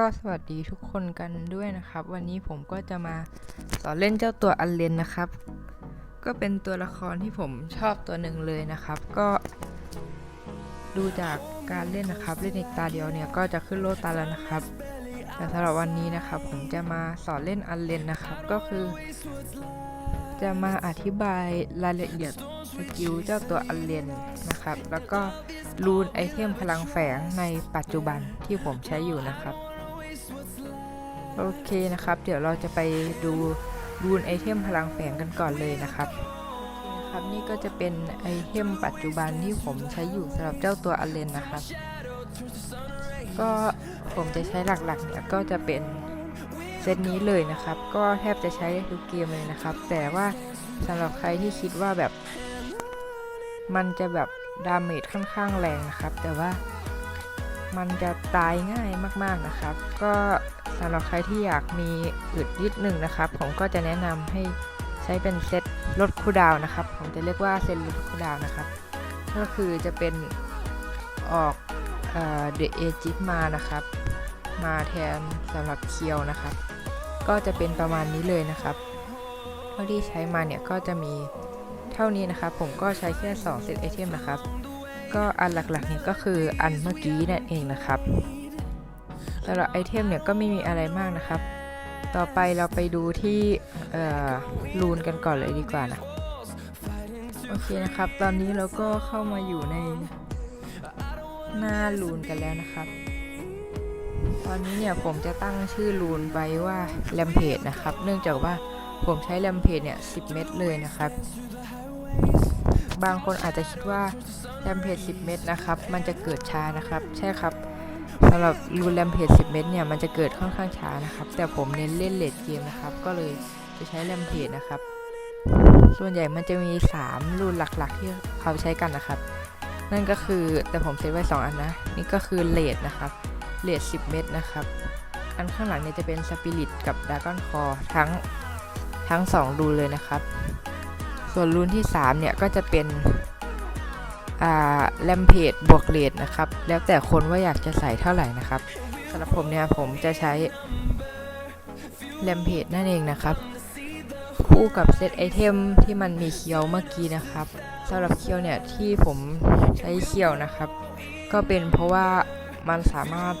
ก็สวัสดีทุกคนกันด้วยนะครับ วันนี้ผมก็จะมาสอนเล่นเจ้าตัวอันเลนนะครับ ก็เป็นตัวละครที่ผมชอบตัวหนึ่งเลยนะครับ ก็ดูจากการเล่นนะครับ เล่นในตาเดียวเนี่ยก็จะขึ้นโลตาแล้วนะครับ แต่สำหรับวันนี้นะครับ ผมจะมาสอนเล่นอันเลนนะครับ ก็คือ จะมาอธิบายรายละเอียดสกิลเจ้าตัวอันเลนนะครับ แล้วก็รูนไอเทมพลังแฝงในปัจจุบันที่ผมใช้อยู่นะครับ โอเคนะครับ เดี๋ยวเราจะไปดูรูนไอเทมพลังแฝงกันก่อนเลยนะครับครับนี่ก็จะเป็นไอเทมปัจจุบันที่ผมใช้อยู่สำหรับเจ้าตัวอเลนนะครับ ก็ผมจะใช้หลักๆเนี่ยก็จะเป็นเซตนี้เลยนะครับ ก็แทบจะใช้ทุกเกมเลยนะครับ แต่ว่าสำหรับใครที่คิดว่าแบบ มันจะแบบดาเมจค่อนข้างแรงนะครับ แต่ว่ามันจะตายง่ายมากๆนะครับ ก็ สำหรับใครที่อยากมีอึดนิดหนึ่งนะครับ ผมก็จะแนะนำให้ใช้เป็นเซตลดคูดาวนะครับ ผมจะเรียกว่าเซตลดคูดาวนะครับ ก็คือจะเป็นออกเดอะเอจิมานะครับ มาแทนสำหรับเคียวนะครับ ก็จะเป็นประมาณนี้เลยนะครับเท่าที่ใช้มาเนี่ยก็จะมีเท่านี้นะครับ ผมก็ใช้แค่2เซตไอเทมนะครับ ก็อันหลักๆเนี่ยก็คืออันเมื่อกี้นั่นเองนะครับ สำหรับไอเทมเนี่ยก็ไม่มีอะไรมากนะครับ ต่อไปเราไปดูที่รูนกันก่อนเลยดีกว่านะโอเคนะครับ ตอนนี้เราก็เข้ามาอยู่ในหน้ารูนกันแล้วนะครับ ตอนนี้เนี่ยผมจะตั้งชื่อรูนไว้ว่าแลมเพจนะครับ เนื่องจากว่าผมใช้แลมเพจเนี่ย10เม็ดเลยนะครับ บางคนอาจจะคิดว่าแรมเพจ10 เม็ดนะครับ มันจะเกิดช้านะครับ ใช่ครับ สำหรับรูนแรมเพจ10 เม็ดเนี่ย มันจะเกิดค่อนข้างช้านะครับ แต่ผมเน้นเล่นเลดเกมนะครับ ก็เลยจะใช้แรมเพจนะครับ ส่วนใหญ่มันจะมี 3รูนหลักๆ ที่เขาใช้กันนะครับ นั่นก็คือแต่ผมเซตไว้ 2 อันนะ นี่ก็คือเลดนะครับเลด10 เม็ดนะครับ อันข้างหลังเนี่ยจะเป็นสปิริตกับดากอนคอทั้งทั้ง 2 รูนเลยนะครับ ส่วนรูนที่ 3 เนี่ยก็จะเป็น แลมเพจบวกเลดนะครับ แล้วแต่คนว่าอยากจะใส่เท่าไหร่นะครับสำหรับผมเนี่ยผมจะใช้แลมเพจนั่นเองนะครับคู่กับเซตไอเทมที่มันมีเคียวเมื่อกี้นะครับสำหรับเคียวเนี่ยที่ผมใช้เคียวนะครับ ก็เป็นเพราะว่ามันสามารถ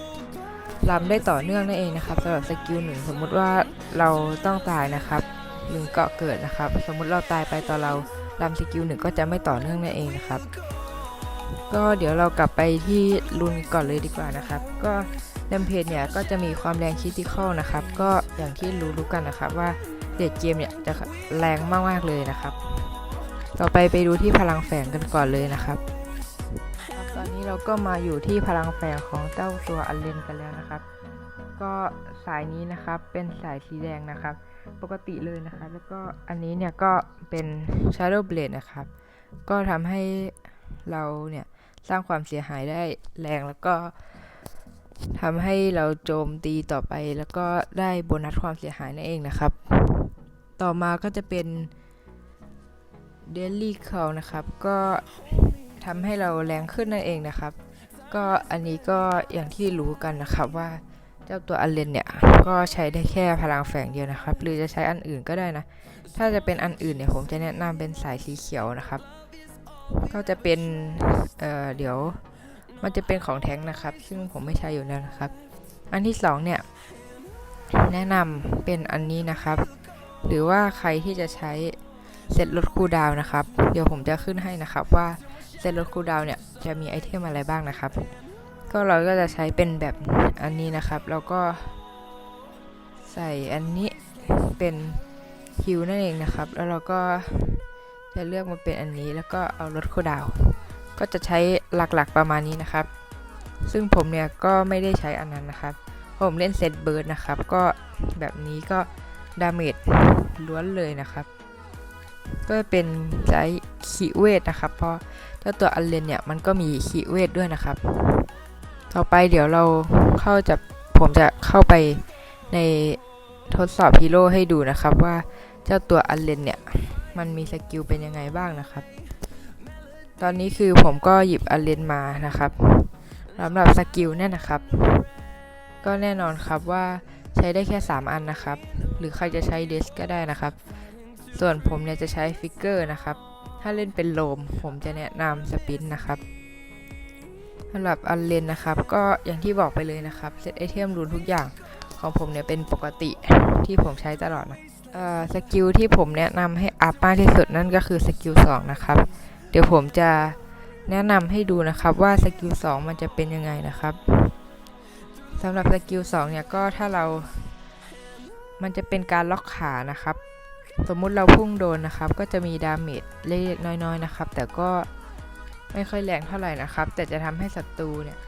รำได้ต่อเนื่องนั่นเองนะครับสำหรับสกิลหนึ่งสมมุติว่าเราต้องตายนะครับหนึ่งเกาะเกิดนะครับ สมมุติเราตายไปตอนเรารำสกิลหนึ่งก็จะไม่ต่อเนื่องนั่นเองนะครับ ก็เดี๋ยวเรากลับไปที่รุนก่อนเลยดีกว่านะครับ ก็แรมเพจเนี่ยก็จะมีความแรงคริติคอลนะครับ ก็อย่างที่รู้รู้กันนะครับว่าเดดเกมเนี่ยจะแรงมากๆเลยนะครับ ต่อไปไปดูที่พลังแฝงกันก่อนเลยนะครับครับ ตอนนี้เราก็มาอยู่ที่พลังแฝงของเจ้าตัวอัลเลนกันแล้วนะครับ ก็สายนี้นะครับเป็นสายสีแดงนะครับ ปกติเลยนะครับ แล้วก็อันนี้เนี่ยก็เป็น Shadow Blade นะครับ ก็ทำให้เราเนี่ย สร้างความเสียหายได้แรงแล้วก็ทำให้เราโจมตีต่อไป แล้วก็ได้โบนัสความเสียหายนั่นเองนะครับ ต่อมาก็จะเป็น Daily Call นะครับ ก็ทำให้เราแรงขึ้นนั่นเองนะครับ ก็อันนี้ก็อย่างที่รู้กันนะครับว่าเจ้าตัวอันเลนเนี่ย ก็ใช้ได้แค่พลังแฝงเดียวนะครับ หรือจะใช้อันอื่นก็ได้นะ ถ้าจะเป็นอันอื่นเนี่ยผมจะแนะนำเป็นสายสีเขียวนะครับ ก็จะเป็น เอ่อ เดี๋ยว มันจะเป็นของแท้งนะครับ ซึ่งผมไม่ใช้อยู่แล้วนะครับ อันที่สองเนี่ย แนะนำเป็นอันนี้นะครับ หรือว่าใครที่จะใช้เซตลดคูลดาวนะครับ เดี๋ยวผมจะขึ้นให้นะครับว่าเซตลดคูลดาวเนี่ยจะมีไอเทมอะไรบ้างนะครับ ก็เราก็จะใช้เป็นแบบอันนี้นะครับ แล้วก็ใส่อันนี้เป็นฮิวนั่นเองนะครับ แล้วเราก็ จะเลือกมาเป็นอันนี้แล้วก็เอาลดคูลดาว ก็จะใช้หลักๆประมาณนี้นะครับ ซึ่งผมเนี่ยก็ไม่ได้ใช้อันนั้นนะครับ ผมเล่นเซตเบิร์ดนะครับ ก็แบบนี้ก็ดาเมจล้วนเลยนะครับ ก็เป็นใช้ขีเวทนะครับ เพราะเจ้าตัวอัลเลนเนี่ยมันก็มีขีเวทด้วยนะครับ ต่อไปเดี๋ยวเราเข้าจะผมจะเข้าไปในทดสอบฮีโร่ให้ดูนะครับว่าเจ้าตัวอัลเลนเนี่ย มันมีสกิลเป็นยังไงบ้างนะครับ ตอนนี้คือผมก็หยิบอเลนมานะครับสำหรับสกิลเนี่ยนะครับ ก็แน่นอนครับว่าใช้ได้แค่ 3 อันนะครับ หรือใครจะใช้เดสก็ได้นะครับ ส่วนผมเนี่ยจะใช้ฟิกเกอร์นะครับ ถ้าเล่นเป็นโลม ผมจะแนะนำสปินนะครับสำหรับอันเลนนะครับ ก็อย่างที่บอกไปเลยนะครับเซตไอเทมรูนทุกอย่างของผมเนี่ยเป็นปกติที่ผมใช้ตลอดนะ สกิลที่ผมแนะนำให้อัพมากที่สุดนั่นก็คือสกิล2นะครับ เดี๋ยวผมจะแนะนำให้ดูนะครับว่าสกิล2มันจะเป็นยังไงนะครับสำหรับสกิล2เนี่ยก็ถ้าเรา มันจะเป็นการล็อกขานะครับ สมมุติเราพุ่งโดนนะครับ ก็จะมีดาเมจเล็กๆน้อยๆนะครับ แต่ก็ไม่ค่อยแรงเท่าไหร่นะครับ แต่จะทำให้ศัตรูเนี่ย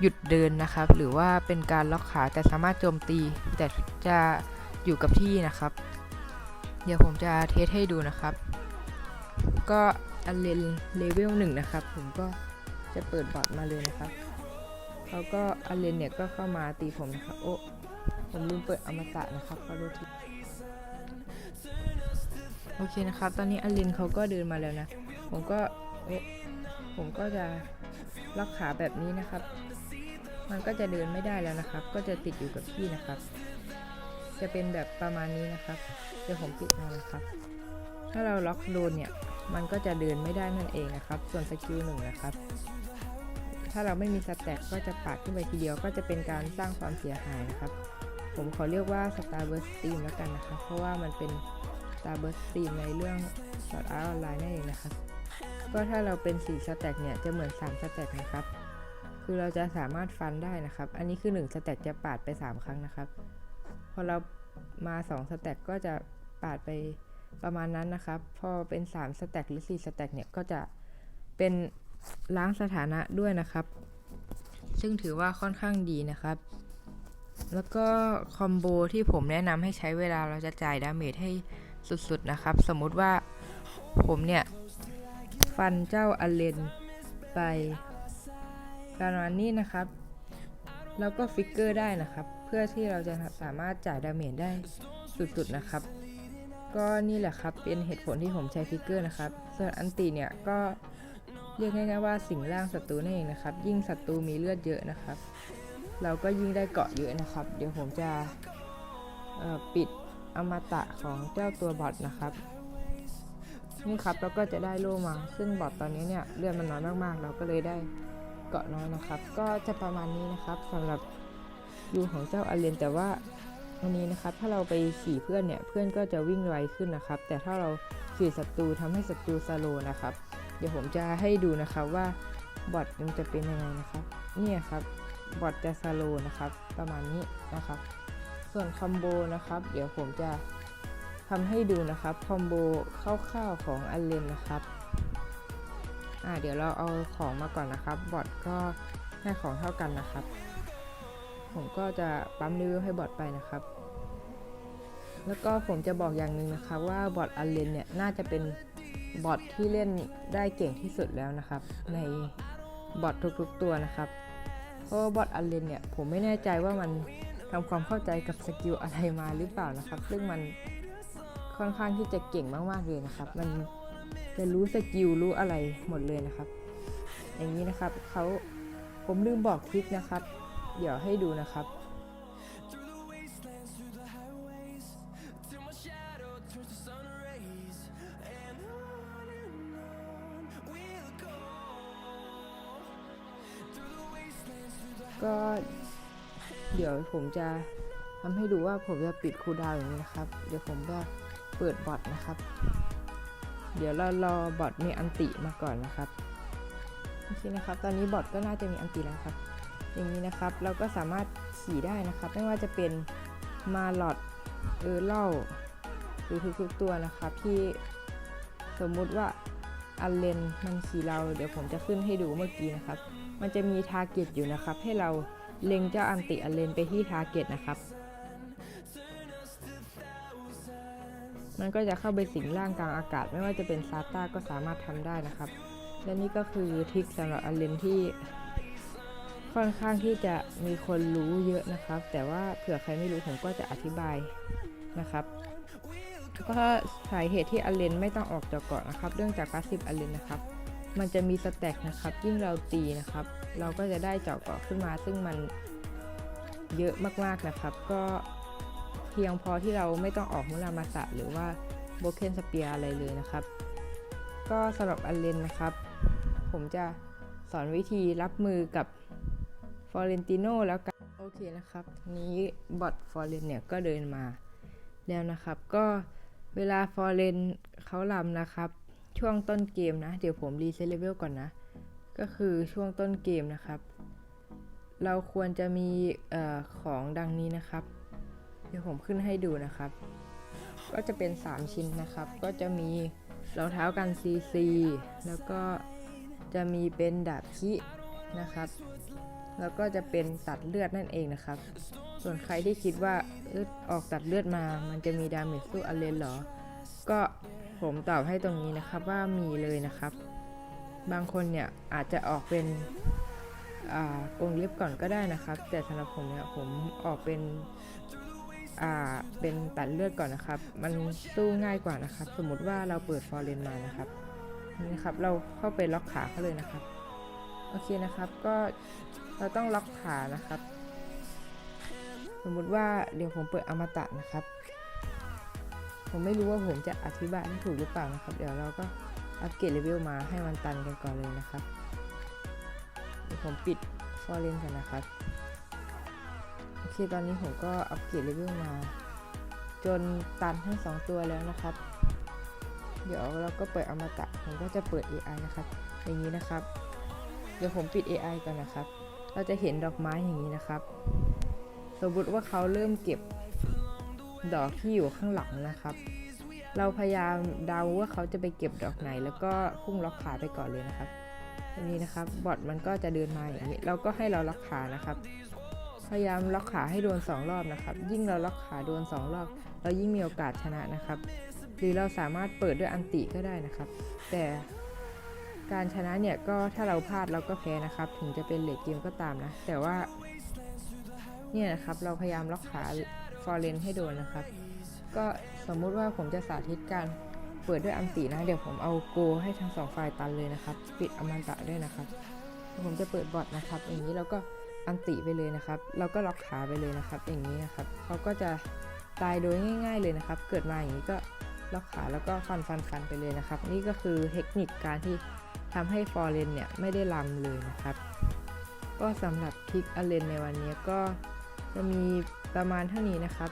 หยุดเดินนะครับ หรือว่าเป็นการล็อกขาแต่สามารถโจมตีแต่จะอยู่กับที่นะครับ เดี๋ยวผมจะเทสให้ดูนะครับ ก็อันเลนเลเวลหนึ่งนะครับ ผมก็จะเปิดบอทมาเลยนะครับเขาก็อันเลนเนี่ยก็เข้ามาตีผมนะครับ โอ้ผมลืมเปิดอมตะนะครับขอดูทีโอเคนะครับ ตอนนี้อันเลนเขาก็เดินมาแล้วนะ ผมก็เอ๊ะผมก็จะล็อกขาแบบนี้นะครับ มันก็จะเดินไม่ได้แล้วนะครับ ก็จะติดอยู่กับที่นะครับ จะเป็นแบบประมาณนี้นะครับ เดี๋ยวผมปิดเอานะครับ ถ้าเราล็อกโดนเนี่ย มันก็จะเดินไม่ได้นั่นเองนะครับ ส่วนสกิลหนึ่งนะครับ ถ้าเราไม่มีสแต็กก็จะปาดขึ้นไปทีเดียว ก็จะเป็นการสร้างความเสียหายนะครับ ผมขอเรียกว่า Starburst Steam แล้วกันนะครับ เพราะว่ามันเป็น Starburst Steam ในเรื่อง Sword Art Online นั่นเองนะครับ ก็ถ้าเราเป็น4สแต็กเนี่ยจะเหมือน3สแต็กนะครับ คือเราจะสามารถฟันได้นะครับ อันนี้คือ1สแต็กจะปาดไป 3 ครั้งนะครับ พอเรามา2สแต็กก็จะปาดไปประมาณนั้นนะครับ พอเป็น3สแต็กหรือ4สแต็กเนี่ยก็จะเป็นล้างสถานะด้วยนะครับ ซึ่งถือว่าค่อนข้างดีนะครับ แล้วก็คอมโบที่ผมแนะนำให้ใช้เวลาเราจะจ่ายดาเมจให้สุดๆนะครับ สมมุติว่าผมเนี่ย ฟันเจ้าอเลนไปประมาณนี้นะครับ แล้วก็ฟิกเกอร์ได้นะครับ เพื่อที่เราจะสามารถจ่ายดาเมจได้สุดๆนะครับ ก็นี่แหละครับเป็นเหตุผลที่ผมใช้ฟิกเกอร์นะครับ ส่วนอันตีเนี่ยก็เรียกง่ายๆว่าสิ่งร่างศัตรูนั่นเองนะครับ ยิ่งศัตรูมีเลือดเยอะนะครับ เราก็ยิ่งได้เกาะเยอะนะครับ เดี๋ยวผมจะปิดอมตะของเจ้าตัวบอทนะครับนี่ครับแล้วก็จะได้โล่มา ซึ่งบอทตอนนี้เนี่ยเลือดมันน้อยมากๆ เราก็เลยได้ เกาะน้อยนะครับ ก็จะประมาณนี้นะครับสำหรับยูของเจ้าอาเลนแต่ว่าวันนี้นะครับ ถ้าเราไปขี่เพื่อนเนี่ยเพื่อนก็จะวิ่งไวขึ้นนะครับ แต่ถ้าเราขี่ศัตรูทำให้ศัตรูสโลนะครับ เดี๋ยวผมจะให้ดูนะครับว่าบอทมันจะเป็นยังไงนะครับเนี่ยครับบอทจะสโลนะครับ ประมาณนี้นะครับ ส่วนคอมโบนะครับ เดี๋ยวผมจะทำให้ดูนะครับคอมโบคร่าวๆของอันเลนนะครับ อ่าเดี๋ยวเราเอาของมาก่อนนะครับ บอทก็ให้ของเท่ากันนะครับ ผมก็จะปั๊มรีวิวให้บอทไปนะครับ แล้วก็ผมจะบอกอย่างหนึ่งนะครับว่าบอทอันเลนเนี่ยน่าจะเป็นบอทที่เล่นได้เก่งที่สุดแล้วนะครับ ในบอททุกๆตัวนะครับ เพราะว่าบอทอันเลนเนี่ยผมไม่แน่ใจว่ามันทำความเข้าใจกับสกิลอะไรมาหรือเปล่านะครับ ซึ่งมันค่อนข้างที่จะเก่งมากๆเลยนะครับ มัน จะรู้สกิลรู้อะไรหมดเลยนะครับ อย่างนี้นะครับเขาผมลืมบอกทริคนะครับ เดี๋ยวให้ดูนะครับก็เดี๋ยวผมจะทำให้ดูว่าผมจะปิดคูดาวอย่างนี้นะครับ เดี๋ยวผมจะเปิดบอทนะครับ เดี๋ยวเรารอบอทมีอันติมาก่อนนะครับโอเคนะครับ ตอนนี้บอทก็น่าจะมีอันติแล้วครับ อย่างนี้นะครับเราก็สามารถขี่ได้นะครับ ไม่ว่าจะเป็นมาลอดเออเล่าหรือทุกๆตัวนะครับที่สมมุติว่าอันเลนมันขี่เราเดี๋ยวผมจะขึ้นให้ดูเมื่อกี้นะครับ มันจะมีทาร์เก็ตอยู่นะครับ ให้เราเล็งเจ้าอันติอันเลนไปที่ทาร์เก็ตนะครับ มันก็จะเข้าไปสิงร่างกลางอากาศ ไม่ว่าจะเป็นซาต้าก็สามารถทำได้นะครับ และนี่ก็คือทริคสำหรับอันเลนที่ค่อนข้างที่จะมีคนรู้เยอะนะครับ แต่ว่าเผื่อใครไม่รู้ผมก็จะอธิบายนะครับก็สาเหตุที่อเลนไม่ต้องออกจากเกาะนะครับ เรื่องจากพาสซีฟอเลนนะครับ มันจะมีสแต็กนะครับ ยิ่งเราตีนะครับ เราก็จะได้เจาะเกาะขึ้นมา ซึ่งมันเยอะมากๆนะครับ ก็ พียงพอที่เราไม่ต้องออกมุรามาสะหรือว่าโบเคนสเปียอะไรเลยนะครับ ก็สำหรับอันเลนนะครับ ผมจะสอนวิธีรับมือกับฟอเรนติโนแล้วกันโอเคนะครับ นี้บอทฟอเรนเนี่ยก็เดินมาแล้วนะครับ ก็เวลาฟอเรนเขาลำนะครับ ช่วงต้นเกมนะ เดี๋ยวผมรีเซ็ตเลเวลก่อนนะ ก็คือช่วงต้นเกมนะครับ เราควรจะมีอของดังนี้นะครับ ดี๋ยวผมขึ้นให้ดูนะครับ ก็จะเป็น 3 ชิ้นนะครับ ก็จะมีรองเท้ากันซีซีแล้วก็จะมีเป็นดาบคินะครับ แล้วก็จะเป็นตัดเลือดนั่นเองนะครับ ส่วนใครที่คิดว่าออกตัดเลือดมา มันจะมีดาเมจสู้อันเลนเหรอ ก็ผมตอบให้ตรงนี้นะครับว่ามีเลยนะครับ บางคนเนี่ยอาจจะออกเป็นอ่ากรงเล็บก่อนก็ได้นะครับ แต่สำหรับผมเนี่ยผมออกเป็น อ่าเป็นตัดเลือดก่อนนะครับ มันสู้ง่ายกว่านะครับ สมมติว่าเราเปิดฟอร์เรนมานะครับนี่นะครับเราเข้าไปล็อกขาเขาเลยนะครับ โอเคนะครับก็เราต้องล็อกขานะครับ สมมติว่าเดี๋ยวผมเปิดอมตะนะครับ ผมไม่รู้ว่าผมจะอธิบายได้ถูกหรือเปล่านะครับ เดี๋ยวเราก็อัปเกรดเลเวลมาให้มันตันกันก่อนเลยนะครับเดี๋ยวผมปิดฟอร์เรนกันนะครับ เคตอนนี้ผมก็อัปเกรดเลเวลมา จนตันทั้งสองตัวแล้วนะครับ เดี๋ยวเราก็เปิดอมตะผมก็จะเปิด AI นะครับอย่างนี้นะครับ เดี๋ยวผมปิด AI ก่อนนะครับ เราจะเห็นดอกไม้อย่างนี้นะครับ สมมติว่าเขาเริ่มเก็บดอกที่อยู่ข้างหลังนะครับ เราพยายามเดาว่าเขาจะไปเก็บดอกไหน แล้วก็พุ่งล็อกขาไปก่อนเลยนะครับอย่างนี้นะครับบอทมันก็จะเดินมาอย่างนี้ เราก็ให้เราล็อกขานะครับ พยายามล็อกขาให้โดน 2 รอบนะครับ ยิ่งเราล็อกขาโดน 2 รอบ เรายิ่งมีโอกาสชนะนะครับ หรือเราสามารถเปิดด้วยอันติก็ได้นะครับ แต่การชนะเนี่ยก็ถ้าเราพลาดเราก็แพ้นะครับ ถึงจะเป็นเลดเกมก็ตามนะ แต่ว่า เนี่ยนะครับเราพยายามล็อกขาฟอร์เรนให้โดนนะครับ ก็สมมุติว่าผมจะสาธิตการเปิดด้วยอันตินะ เดี๋ยวผมเอาโกให้ทั้งสองฝ่ายตันเลยนะครับ ปิดอมันตะด้วยนะครับ ผมจะเปิดบอทนะครับ อย่างนี้เราก็ อันติไปเลยนะครับ เราก็ล็อกขาไปเลยนะครับ อย่างนี้นะครับเขาก็จะตายโดยง่าย ๆเลยนะครับ เกิดมาอย่างนี้ก็ล็อกขาแล้วก็ฟันฟันฟันไปเลยนะครับ นี่ก็คือเทคนิคการที่ทำให้ฟอร์เรนเนี่ยไม่ได้ลำเลยนะครับ ก็สำหรับคลิกอเลนในวันนี้ก็จะมีประมาณเท่านี้นะครับ